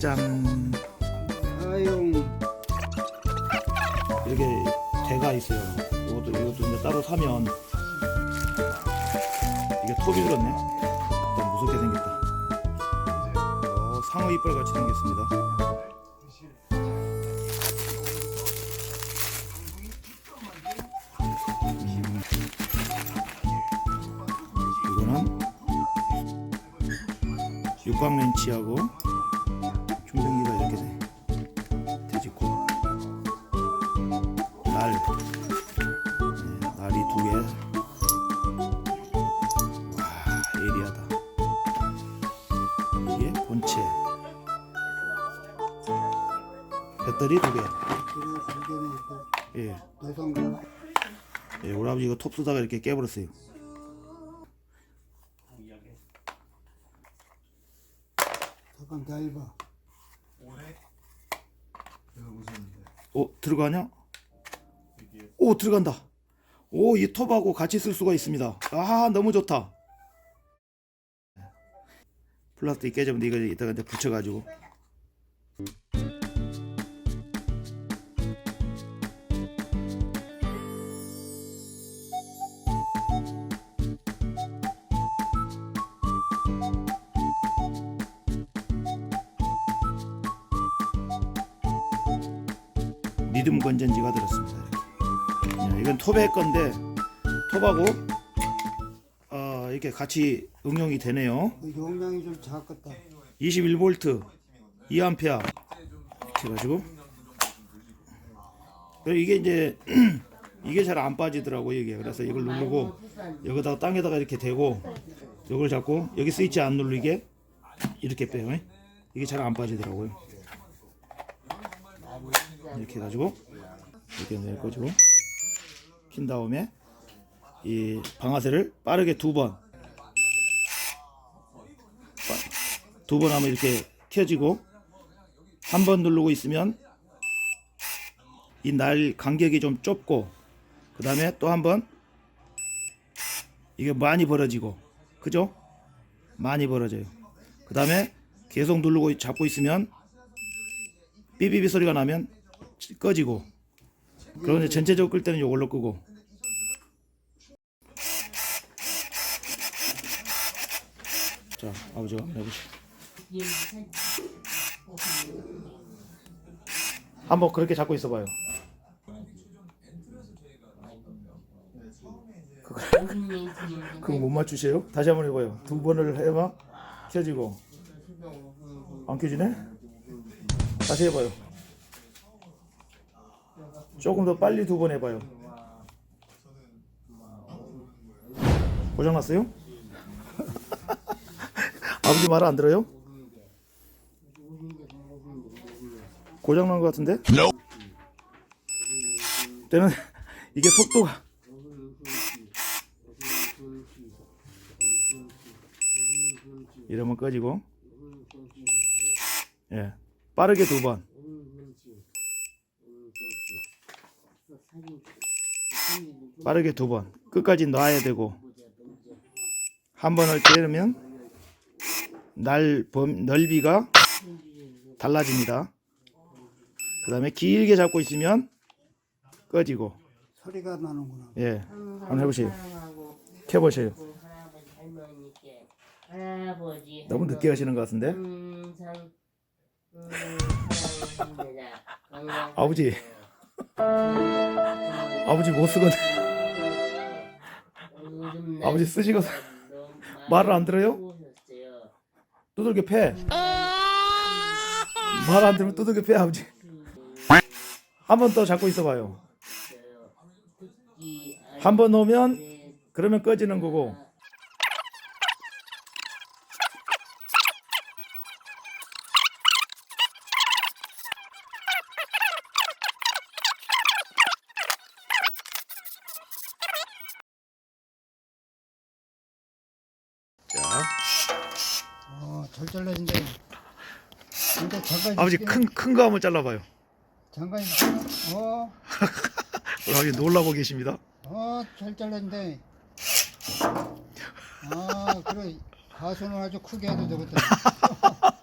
짠 사용 이렇게 대가 있어요. 이것도 이것도 이제 따로 사면 이게 톱이 들었네. 일단 무섭게 생겼다. 어, 상어 이빨 같이 생겼습니다. 음. 이거는 육각 렌치하고 본체. 배터리 두 개. 예, 예, 우리 아버지 이거 톱 쓰다가 이렇게 깨버렸어요. 잠깐 기다려봐 오, 어, 들어가냐? 오, 들어간다. 오, 이 톱하고 같이 쓸 수가 있습니다. 아, 너무 좋다. 플라스틱 깨지면 이거 이따가 이제 붙여가지고. 리듬 건전지가 들었습니다. 이건 톱의 건데 어, 이렇게 같이 응용이 되네요. 그 용량이 좀 작겠다. 21V 2A 이렇게 그리고 이게 이제 이게 잘 안 빠지더라고요 이게. 그래서 이걸 누르고 여기다가 땅에다가 이렇게 대고 이걸 잡고 여기 스위치 안 누르게 이렇게 빼요. 예? 이게 잘 안 빠지더라고요. 이렇게 해가지고 이렇게 낼 거죠 킨 다음에 이 방아쇠를 빠르게 두번 두 번 하면 이렇게 켜지고 한 번 누르고 있으면 이 날 간격이 좀 좁고 그 다음에 또 한 번 이게 많이 벌어지고 그죠? 많이 벌어져요. 그 다음에 계속 누르고 잡고 있으면 삐삐삐 소리가 나면 꺼지고 그런데 전체적으로 끌 때는 이걸로 끄고. 자 아버지가 한번 해보시죠 한번 그렇게 잡고 있어봐요. 그거 못 맞추세요? 다시 한번 해봐요. 두 번을 해봐 켜지고 안 켜지네? 다시 해봐요. 조금 더 빨리 두 번 해봐요. 고장 났어요? 아버지 말 안 들어요? 고장 난 것 같은데? 때는 이게 속도가. 이러면 꺼지고. 예. 빠르게 두 번. 빠르게 두 번. 끝까지 놔야 되고. 한 번을 때리면 날 범, 넓이가 달라집니다. 그 다음에 길게 잡고 있으면 꺼지고. 소리가 나는구나. 예. 한번 해보세요. 켜보세요. 할아버지 너무 늦게 하시는 것 같은데? 항상 음, 사랑합니다. 건강하세요. 아버지. 아버지 못 쓰거든. 요즘 아버지 쓰시고 말을 안 들어요? 추우셨어요. 두들겨 패. 말 안 들으면 두들겨 패 아버지 한 번 더 잡고 있어봐요. 한번 놓으면 네, 그러면 꺼지는 거고. 근데 잠깐 아버지. 큰 큰 거 한번 잘라봐요 잠깐 있어 어어 우리 아버지 놀라고 계십니다 잘 잘랐는데 아 그래 가수는 아주 크게 해도 되겠다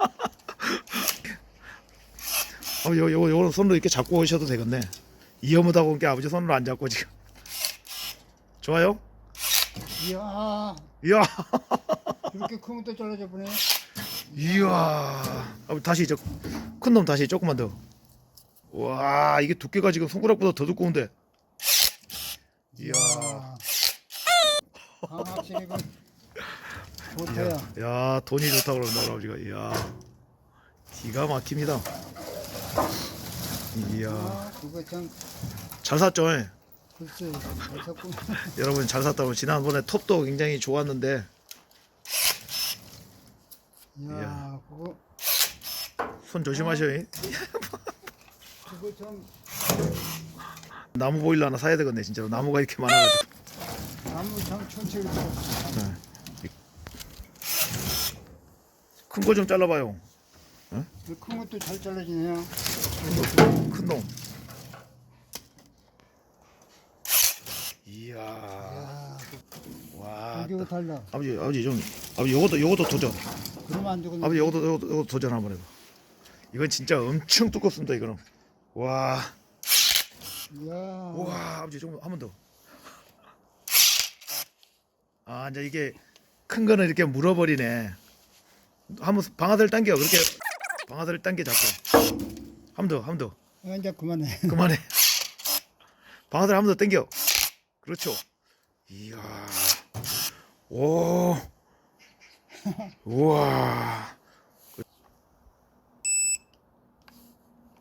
어, 요, 요, 요 손으로 이렇게 잡고 오셔도 되겠네. 이어무다 보니까 아버지 손으로 안 잡고 지금. 좋아요? 이야, 이야, 이렇게 큰 것도 잘라져 보네. 이야. 아버지 다시 저 큰 놈 다시 조금만 더. 와, 이게 두께가 지금 손가락보다 더 두꺼운데. 이야, 아, 확실히 그 좋대요. 야, 돈이 좋다고 그런다 아버지가. 이야, 기가 막힙니다. 이야, 아, 그거 참 잘 샀죠? 예? 글쎄, 여러분 잘 샀다고 지난번에 톱도 굉장히 좋았는데 이야, 그거 손 조심하셔요. 그거 좀 나무 보일러 하나 사야 되겠네 진짜로 나무가 이렇게 많아가지고 나무 참 춘치를 들었어. 큰거 좀 잘라봐요. 큰 것도 잘 잘라지네요. 큰 놈. 이야, 야, 와. 공기가 달라. 아버지, 아버지 좀, 아버지 요것도 요것도 도전. 그러면 안 되거든. 아버지 요것도 요것도, 요것도 도전 한번 해봐. 이건 진짜 엄청 두껍습니다 이거는. 와, 이야, 와, 아버지 좀한번 더. 아, 이제 이게 큰 거는 이렇게 물어버리네. 한번 방아들 당겨 그렇게 방아들 당겨 잡고. 한 번 더, 한 번 더. 아, 이제 그만해. 그만해. 방아들 한번 더 당겨. 그렇죠. 이야. 오. 우와.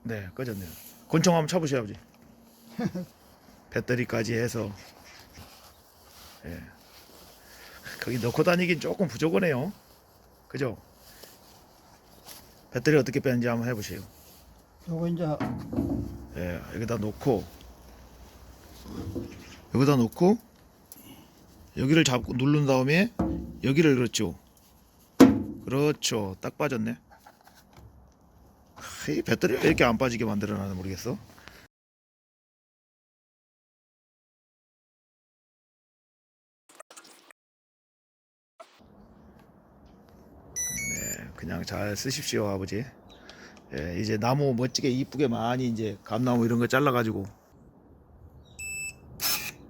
네, 꺼졌네요. 권총 한번 쳐보세요, 아버지. 배터리까지 해서. 예. 거기 넣고 다니긴 조금 부족하네요. 그죠? 배터리 어떻게 빼는지 한번 해보세요. 요거 이제 예, 여기다 놓고 여기다 놓고 여기를 잡고 누른 다음에 여기를 그렇죠. 그렇죠. 딱 빠졌네. 이 배터리가 왜 이렇게 안 빠지게 만들어놔나 모르겠어. 네, 그냥 잘 쓰십시오, 아버지. 예, 이제 나무 멋지게 이쁘게 많이 이제 감나무 이런 거 잘라가지고.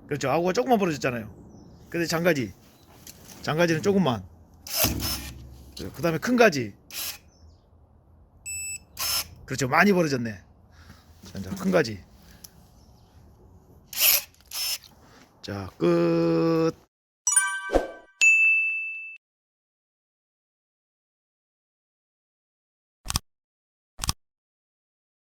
그렇죠. 아구가 조금만 벌어졌잖아요. 근데 장가지. 장가지는 조금만. 그 다음에 큰 가지 그렇죠. 많이 벌어졌네. 자, 이제 큰 가지. 자 끝